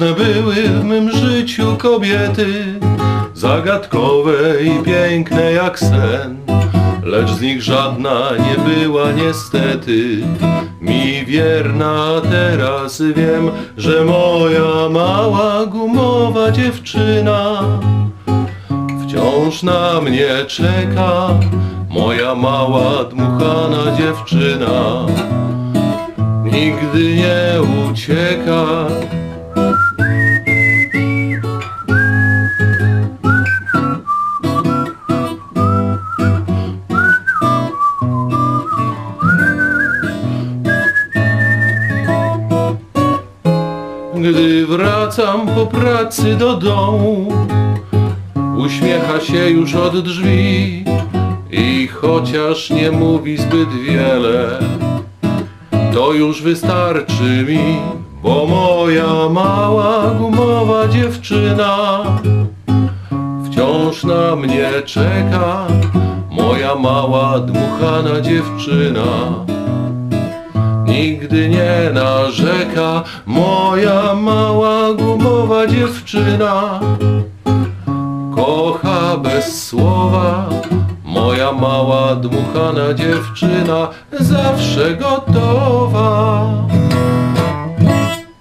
Różne były w mym życiu kobiety, zagadkowe i piękne jak sen. Lecz z nich żadna nie była niestety mi wierna. Teraz wiem, że moja mała gumowa dziewczyna wciąż na mnie czeka. Moja mała dmuchana dziewczyna nigdy nie ucieka. Gdy wracam po pracy do domu, uśmiecha się już od drzwi i chociaż nie mówi zbyt wiele, to już wystarczy mi, bo moja mała gumowa dziewczyna wciąż na mnie czeka, moja mała dmuchana dziewczyna nigdy nie narzeka moja mała gumowa dziewczyna. Kocha bez słowa moja mała dmuchana dziewczyna, zawsze gotowa.